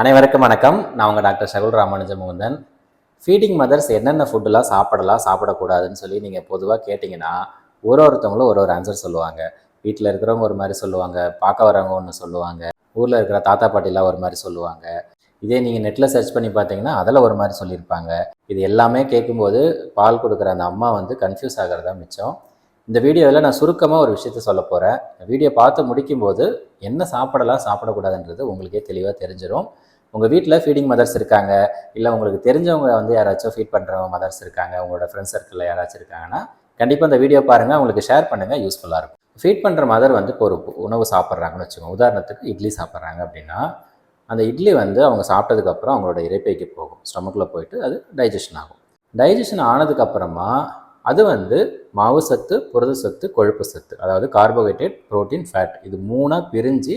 அனைவருக்கும் வணக்கம். நான் உங்கள் doctor Sakul Ramanuja Mukundan feeding mothers என்னென்ன ஃபுட்டுலாம் சாப்பிடலாம் சாப்பிடக்கூடாதுன்னு சொல்லி நீங்கள் பொதுவாக கேட்டிங்கன்னா ஒரு ஒருத்தவங்களும் ஒரு ஒரு ஆன்சர் சொல்லுவாங்க. வீட்டில் இருக்கிறவங்க ஒரு மாதிரி சொல்லுவாங்க பார்க்க வரவங்க ஒன்று சொல்லுவாங்க ஊரில் இருக்கிற தாத்தா பாட்டிலாம் ஒரு மாதிரி சொல்லுவாங்க. இதே நீங்கள் நெட்டில் சர்ச் பண்ணி பார்த்தீங்கன்னா அதில் ஒரு மாதிரி சொல்லியிருப்பாங்க. இது எல்லாமே கேட்கும்போது பால் கொடுக்குற அந்த அம்மா வந்து கன்ஃபியூஸ் ஆகிறதா மிச்சம். இந்த வீடியோவில் நான் சுருக்கமாக ஒரு விஷயத்த சொல்ல போகிறேன் வீடியோ பார்த்து முடிக்கும்போது என்ன சாப்பிடலாம் சாப்பிடக்கூடாதுன்றது உங்களுக்கே தெளிவாக தெரிஞ்சிடும் உங்கள் வீட்டில் ஃபீடிங் மதர்ஸ் இருக்காங்க. இல்லை உங்களுக்கு தெரிஞ்சவங்க வந்து யாராச்சும் ஃபீட் பண்ணுறவங்க மதர்ஸ் இருக்காங்க. உங்களோட ஃப்ரெண்ட்ஸ் சர்க்கிளில் யாராச்சும் இருக்காங்கன்னா கண்டிப்பாக இந்த வீடியோ பாருங்கள் உங்களுக்கு ஷேர் பண்ணுங்கள் யூஸ்ஃபுல்லாக இருக்கும். ஃபீட் பண்ணுற மதர் வந்து இப்போ ஒரு உணவு சாப்பிட்றாங்கன்னு வச்சுக்கோங்க. உதாரணத்துக்கு இட்லி சாப்பிட்றாங்க அப்படின்னா அந்த இட்லி வந்து அவங்க சாப்பிட்டதுக்கப்புறம் அவங்களோட இறைப்பைக்கு போகும். ஸ்டொமக்கில் போயிட்டு அது டைஜஷன் ஆகும். டைஜஷன் ஆனதுக்கப்புறமா அது வந்து மாவு சத்து புரத சத்து கொழுப்பு சத்து அதாவது கார்போஹைட்ரேட் புரோட்டீன் ஃபேட் இது மூணாக பிரிஞ்சு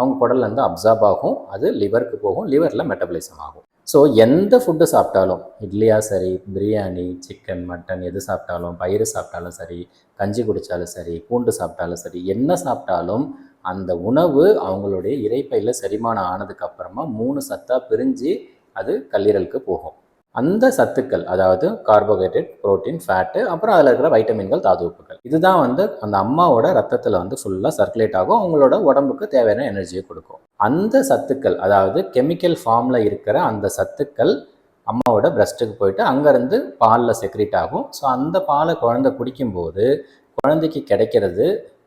அவங்க குடல்ல இருந்து அப்சார்ப் ஆகும் அது லிவருக்கு போகும் லிவரில் மெட்டபலிசம் ஆகும். ஸோ எந்த ஃபுட்டு சாப்பிட்டாலும் இட்லியாக சரி பிரியாணி சிக்கன் மட்டன் எது சாப்பிட்டாலும் பயிறு சாப்பிட்டாலும் சரி கஞ்சி குடித்தாலும் சரி பூண்டு சாப்பிட்டாலும் சரி என்ன சாப்பிட்டாலும் அந்த உணவு அவங்களுடைய இறைப்பையில் செரிமானம் ஆனதுக்கு அப்புறமா மூணு சத்தாக பிரிஞ்சு அது கல்லீரலுக்கு போகும். அந்த சத்துக்கள் அதாவது கார்போஹைட்ரேட் புரோட்டீன் ஃபேட்டு அப்புறம் அதில் இருக்கிற வைட்டமின்கள் தாது உப்புகள். இதுதான் வந்து அந்த அம்மாவோட ரத்தத்தில் வந்து ஃபுல்லாக சர்க்குலேட் ஆகும். அவங்களோட உடம்புக்கு தேவையான எனர்ஜியை கொடுக்கும். அந்த சத்துக்கள் அதாவது கெமிக்கல் ஃபார்மில் இருக்கிற அந்த சத்துக்கள் அம்மாவோட பிரஸ்ட்டுக்கு போயிட்டு அங்கேருந்து பாலில் செக்ரேட் ஆகும். ஸோ அந்த பாலை குழந்தை குடிக்கும்போது குழந்தைக்கு கிடைக்கிறது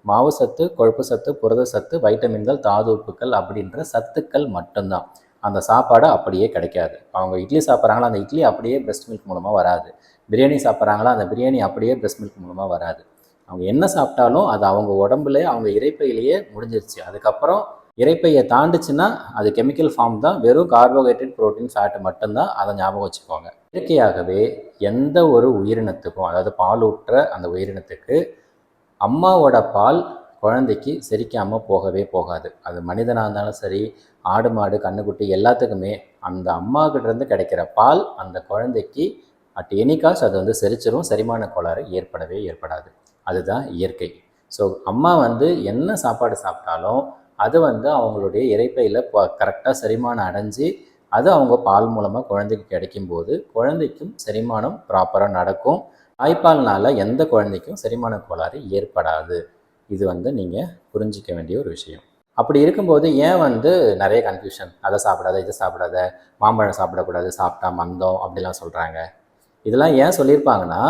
மாவு சத்து கொழுப்பு சத்து புரத சத்து வைட்டமின்கள் தாது உப்புகள் அப்படின்ற சத்துக்கள் மட்டும்தான். அந்த சாப்பாடு அப்படியே கிடைக்காது. அவங்க இட்லி சாப்பிட்றாங்களா அந்த இட்லி அப்படியே பிரஸ்ட் மில்க் மூலமாக வராது. பிரியாணி சாப்பிட்றாங்களா அந்த பிரியாணி அப்படியே பிரஸ்ட் மில்க் மூலமாக வராது. அவங்க என்ன சாப்பிட்டாலும் அது அவங்க உடம்புலேயே அவங்க இறைப்பையிலேயே முடிஞ்சிருச்சு. அதுக்கப்புறம் இறைப்பையை தாண்டுச்சுன்னா அது கெமிக்கல் ஃபார்ம் தான். வெறும் கார்போஹைட்ரேட் ப்ரோட்டீன் ஃபேட்டு மட்டும்தான். அதை ஞாபகம் வச்சுக்கோங்க. இயற்கையாகவே எந்த ஒரு உயிரினத்துக்கும் அதாவது பால் ஊற்ற அந்த உயிரினத்துக்கு அம்மாவோட பால் குழந்தைக்கு செரிக்காமல் போகவே போகாது. அது மனிதனாக இருந்தாலும் சரி ஆடு மாடு கண்ணுக்குட்டி எல்லாத்துக்குமே அந்த அம்மாக்கிட்டேருந்து கிடைக்கிற பால் அந்த குழந்தைக்கு அட் எனி காஸ்ட் அது வந்து செரிச்சிரும். செரிமான கோளாறு ஏற்படவே ஏற்படாது. அதுதான் இயற்கை. ஸோ அம்மா வந்து என்ன சாப்பாடு சாப்பிட்டாலும் அது வந்து அவங்களுடைய இறைப்பையில் கரெக்டாக செரிமானம் அடைஞ்சு அது அவங்க பால் மூலமாக குழந்தைக்கு கிடைக்கும்போது குழந்தைக்கும் செரிமானம் ப்ராப்பராக நடக்கும். தாய்ப்பால்னால எந்த குழந்தைக்கும் செரிமான கோளாறு ஏற்படாது. இது வந்து நீங்கள் புரிஞ்சிக்க வேண்டிய ஒரு விஷயம். அப்படி இருக்கும்போது ஏன் வந்து நிறைய கன்ஃபியூஷன் அதை சாப்பிடாத இதை சாப்பிடாத மாம்பழம் சாப்பிடக்கூடாது சாப்பிட்டா மந்தம் அப்படிலாம் சொல்கிறாங்க இதெல்லாம் ஏன் சொல்லியிருப்பாங்கன்னா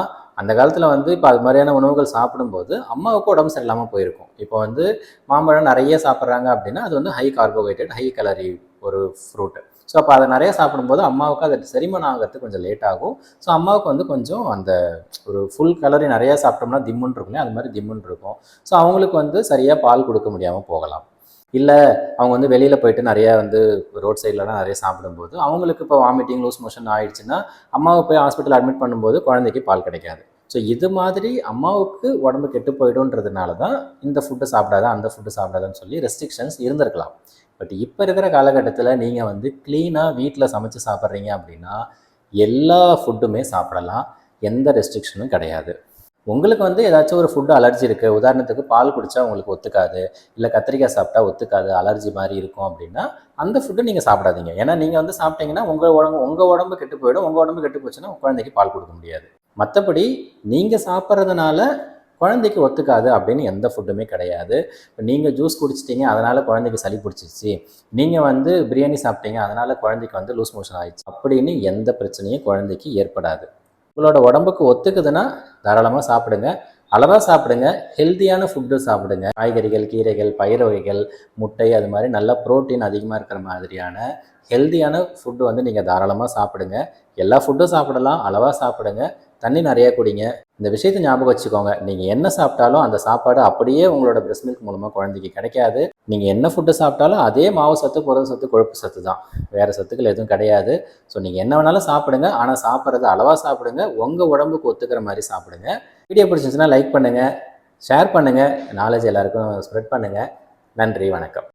அந்த காலத்தில் வந்து இப்போ அது மாதிரியான உணவுகள் சாப்பிடும்போது அம்மாவுக்கு உடம்பு சரியில்லாமல் போயிருக்கும். இப்போ வந்து மாம்பழம் நிறைய சாப்பிட்றாங்க அப்படின்னா அது வந்து ஹை கார்போஹைட்ரேட் ஹை கலரி ஒரு ஃப்ரூட்டு ஸோ அப்போ அதை நிறைய சாப்பிடும்போது அம்மாவுக்கு அது செரிமானம் ஆகிறதுக்கு கொஞ்சம் லேட் ஆகும். ஸோ அம்மாவுக்கு வந்து கொஞ்சம் அந்த ஒரு ஃபுல் கலரி நிறையா சாப்பிட்டோம்னா திம்முன்னு இருக்கும் அது மாதிரி திம்முன்னு இருக்கும். ஸோ அவங்களுக்கு வந்து சரியாக பால் கொடுக்க முடியாமல் போகலாம். இல்லை அவங்க வந்து வெளியில் போயிட்டு நிறைய வந்து ரோட் சைட்லலாம் நிறைய சாப்பிடும்போது அவங்களுக்கு இப்போ வாமிட்டிங் லூஸ் மோஷன் ஆயிடுச்சுன்னா அம்மாவை போய் ஹாஸ்பிட்டல் அட்மிட் பண்ணும்போது குழந்தைக்கு பால் கிடைக்காது. ஸோ இது மாதிரி அம்மாவுக்கு உடம்பு கெட்டு போயிடும்ன்றதுனால தான் இந்த ஃபுட்டு சாப்பிடாத அந்த ஃபுட்டு சாப்பிடாதான்னு சொல்லி ரெஸ்ட்ரிக்ஷன்ஸ் இருந்திருக்கலாம். பட் இப்போ இருக்கிற காலகட்டத்தில் நீங்கள் வந்து க்ளீனாக வீட்டில் சமைச்சு சாப்பிட்றீங்க அப்படின்னா எல்லா ஃபுட்டுமே சாப்பிடலாம். எந்த ரெஸ்ட்ரிக்ஷனும் கிடையாது. உங்களுக்கு வந்து ஏதாச்சும் ஒரு ஃபுட்டு அலர்ஜி இருக்குது உதாரணத்துக்கு பால் குடித்தா உங்களுக்கு ஒத்துக்காது. இல்லை கத்திரிக்காய் சாப்பிட்டா ஒத்துக்காது. அலர்ஜி மாதிரி இருக்கும் அப்படின்னா அந்த ஃபுட்டு நீங்கள் சாப்பிடாதீங்க. ஏன்னா நீங்கள் வந்து சாப்பிட்டீங்கன்னா உங்கள் உடம்பு உங்கள் உடம்பு கெட்டு போயிடும். உங்கள் உடம்பு கெட்டு போச்சுன்னா குழந்தைக்கு பால் கொடுக்க முடியாது. மற்றபடி நீங்கள் சாப்பிட்றதுனால குழந்தைக்கு ஒத்துக்காது அப்படின்னு எந்த ஃபுட்டுமே கிடையாது. இப்போ நீங்கள் ஜூஸ் குடிச்சிட்டீங்க அதனால் குழந்தைக்கு சளி பிடிச்சிருச்சு. நீங்கள் வந்து பிரியாணி சாப்பிட்டீங்க அதனால் குழந்தைக்கு வந்து லூஸ் மோஷன் ஆயிடுச்சு. அப்படின்னு எந்த பிரச்சனையும் குழந்தைக்கு ஏற்படாது. உங்களோட உடம்புக்கு ஒத்துக்குதுன்னா தாராளமாக சாப்பிடுங்க. அளவாக சாப்பிடுங்க. ஹெல்த்தியான ஃபுட்டு சாப்பிடுங்க. காய்கறிகள் கீரைகள் பயிர் வகைகள் முட்டை அது மாதிரி நல்ல ப்ரோட்டீன் அதிகமாக இருக்கிற மாதிரியான ஹெல்த்தியான ஃபுட்டு வந்து நீங்கள் தாராளமாக சாப்பிடுங்க. எல்லா ஃபுட்டும் சாப்பிடலாம். அளவாக சாப்பிடுங்க. தண்ணி நிறையா குடிங்க. இந்த விஷயத்தை ஞாபகம் வச்சுக்கோங்க. நீங்கள் என்ன சாப்பிட்டாலும் அந்த சாப்பாடு அப்படியே உங்களோட பிரஸ்ட் மில்க் மூலமாக குழந்தைக்கு கிடைக்காது. நீங்கள் என்ன ஃபுட்டு சாப்பிட்டாலும் அதே மாவு சத்து புரத சத்து கொழுப்பு சத்து தான். வேறு சத்துக்கள் எதுவும் கிடையாது. ஸோ நீங்கள் என்ன வேணாலும் சாப்பிடுங்க. ஆனால் சாப்பிட்றது அளவாக சாப்பிடுங்க. உங்கள் உடம்புக்கு ஒத்துக்கிற மாதிரி சாப்பிடுங்க. வீடியோ பிடிச்சிருந்துச்சுன்னா லைக் பண்ணுங்கள் ஷேர் பண்ணுங்கள் நாலேஜ் எல்லாருக்கும் ஸ்ப்ரெட் பண்ணுங்கள் நன்றி வணக்கம்.